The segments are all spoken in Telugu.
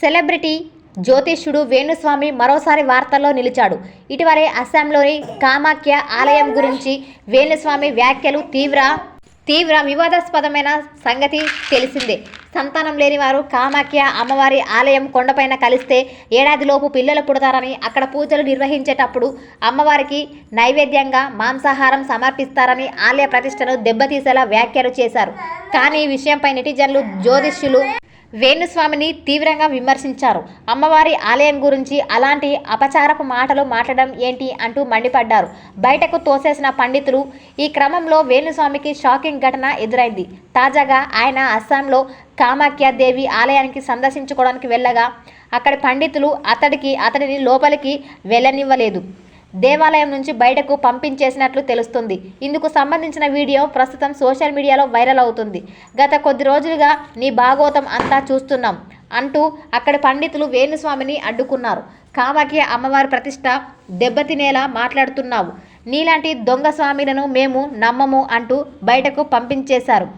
సెలబ్రిటీ జ్యోతిష్యుడు వేణుస్వామి మరోసారి వార్తల్లో నిలిచాడు. ఇటీవలే అస్సాంలోని కామాఖ్య ఆలయం గురించి వేణుస్వామి వ్యాఖ్యలు తీవ్ర తీవ్ర వివాదాస్పదమైన సంగతి తెలిసిందే. సంతానం లేని వారు కామాఖ్య అమ్మవారి ఆలయం కొండపైన కలిస్తే ఏడాదిలోపు పిల్లలు పుడతారని అక్కడ పూజలు నిర్వహించేటప్పుడు అమ్మవారికి నైవేద్యంగా మాంసాహారం సమర్పిస్తారని ఆలయ ప్రతిష్టను దెబ్బతీసేలా వ్యాఖ్యలు చేశారు. కానీ ఈ విషయంపై నెటిజన్లు జ్యోతిష్యులు వేణుస్వామిని తీవ్రంగా విమర్శించారు. అమ్మవారి ఆలయం గురించి అలాంటి అపచారపు మాటలు మాట్లాడడం ఏంటి అంటూ మండిపడ్డారు. బయటకు తోసేసిన పండితులు ఈ క్రమంలో వేణుస్వామికి షాకింగ్ ఘటన ఎదురైంది. తాజాగా ఆయన అస్సాంలో కామాఖ్య దేవి ఆలయానికి సందర్శించుకోవడానికి వెళ్ళగా అక్కడి పండితులు అతడికి అతడిని లోపలికి వెళ్ళనివ్వలేదు. దేవాలయం నుంచి బయటకు పంపించేసినట్లు తెలుస్తుంది. ఇందుకు సంబంధించిన వీడియో ప్రస్తుతం సోషల్ మీడియాలో వైరల్ అవుతుంది. గత కొద్ది రోజులుగా నీ భాగోతం అంతా చూస్తున్నాం అంటూ అక్కడి పండితులు వేణుస్వామిని అడ్డుకున్నారు. కామాఖ్య అమ్మవారి ప్రతిష్ట దెబ్బతినేలా మాట్లాడుతున్నావు. నీలాంటి దొంగ స్వామిలను మేము నమ్మము అంటూ బయటకు పంపించేశారు.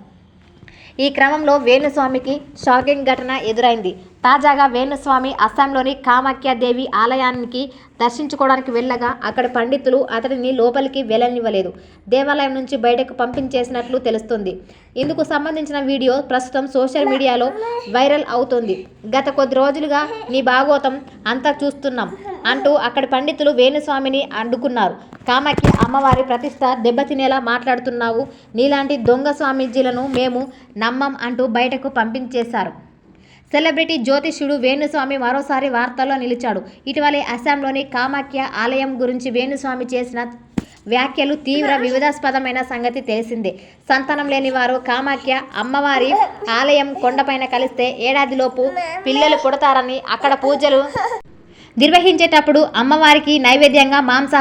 ఈ క్రమంలో వేణుస్వామికి షాకింగ్ ఘటన ఎదురైంది. తాజాగా వేణుస్వామి అస్సాంలోని కామాఖ్యాదేవి ఆలయానికి దర్శించుకోవడానికి వెళ్ళగా అక్కడ పండితులు అతడిని లోపలికి వెళ్ళనివ్వలేదు. దేవాలయం నుంచి బయటకు పంపించేసినట్లు తెలుస్తుంది. ఇందుకు సంబంధించిన వీడియో ప్రస్తుతం సోషల్ మీడియాలో వైరల్ అవుతోంది. గత కొద్ది రోజులుగా నీ భాగోతం అంతా చూస్తున్నాం. అంటూ అక్కడి పండితులు వేణుస్వామిని అడ్డుకున్నారు. కామాఖ్య అమ్మవారి ప్రతిష్ట దెబ్బతినేలా మాట్లాడుతున్నావు. నీలాంటి దొంగ స్వామీజీలను మేము నమ్మం అంటూ బయటకు పంపించేశారు. సెలబ్రిటీ జ్యోతిష్యుడు వేణుస్వామి మరోసారి వార్తల్లో నిలిచాడు. ఇటీవలే అస్సాంలోని కామాఖ్య ఆలయం గురించి వేణుస్వామి చేసిన వ్యాఖ్యలు తీవ్ర వివాదాస్పదమైన సంగతి తెలిసిందే. సంతానం లేని వారు కామాఖ్య అమ్మవారి ఆలయం కొండపైన కలిస్తే ఏడాదిలోపు పిల్లలు పుడతారని అక్కడ పూజలు నిర్వహించేటప్పుడు అమ్మవారికి నైవేద్యంగా మాంసాహారం